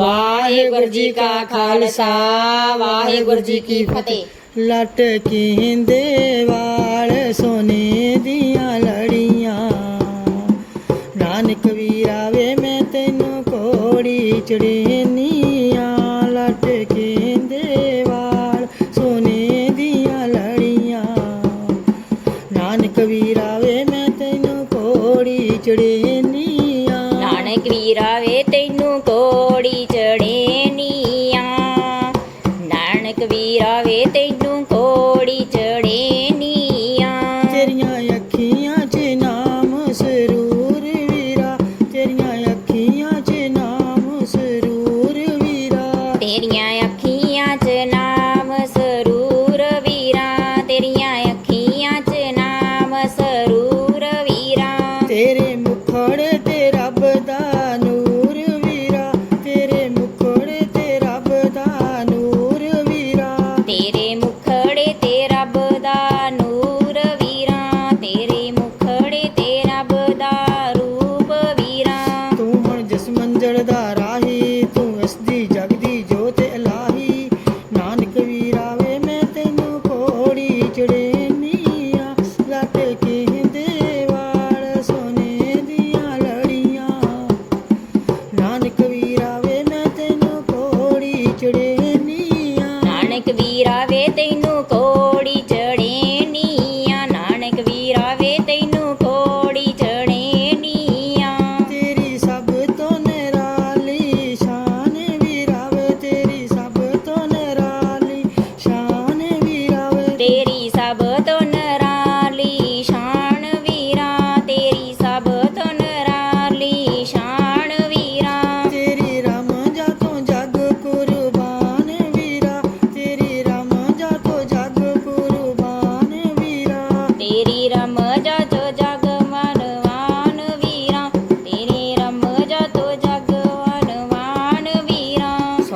ਵਾਹਿਗੁਰੂ ਜੀ ਕਾ ਖਾਲਸਾ, ਵਾਹਿਗੁਰੂ ਜੀ ਕੀ ਫਤਿਹ। ਲਟ ਲਟਕੀਂਦੇ ਵਾਲ ਸੋਨੇ ਦੀਆਂ ਲੜੀਆਂ। ਨਾਨਕ ਵੀਰਾ ਵੇ ਮੈਂ ਤੈਨੂੰ ਕੋੜੀ ਚੜੇਨੀਆਂ ਲਟਕੀਂਦੇ ਵਾਲ ਸੋਨੇ ਦੀਆਂ ਲੜੀਆਂ। ਨਾਨਕ ਵੀਰਾ ਵੇ ਮੈਂ ਤੈਨੂੰ ਕੋੜੀ ਚੜੇ આવે તે ਸਮਝਣ ਦਾ ਰਾਹੀ, ਤੂੰ ਵਸਦੀ ਜਗਦੀ ਜੋਤ ਇਲਾਹੀ। ਨਾਨਕ ਵੀਰਾਵੇ ਮੈਂ ਤੈਨੂੰ ਕੋੜੀ ਚੜੇ ਨੀਆ ਲੱਟ ਕੇ ਦੇਵਾਲ ਸੋਨੇ ਦੀਆਂ ਲੜੀਆਂ। ਨਾਨਕ ਵੀਰਾਵੇ ਮੈਂ ਤੈਨੂੰ ਕੋੜੀ ਚੜੇ ਨੀਆ ਨਾਨਕ ਵੀਰਾਵੇ ਤੈਨੂੰ ਕੋ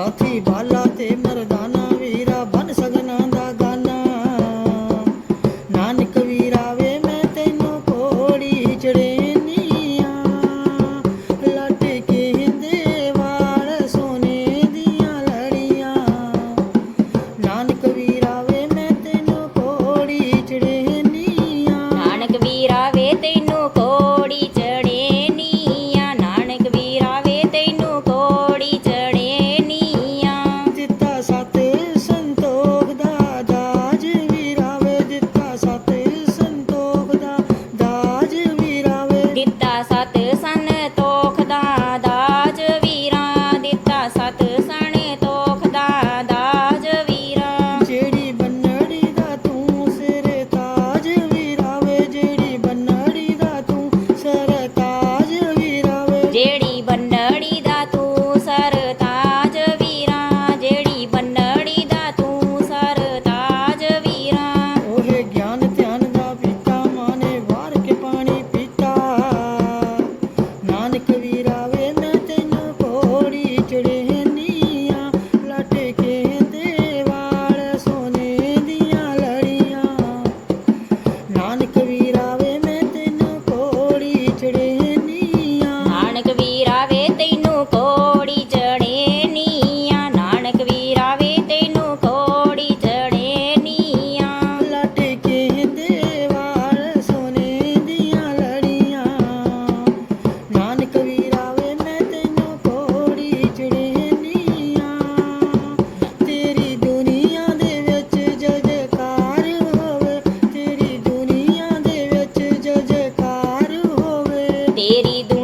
সাথী Pásate querido.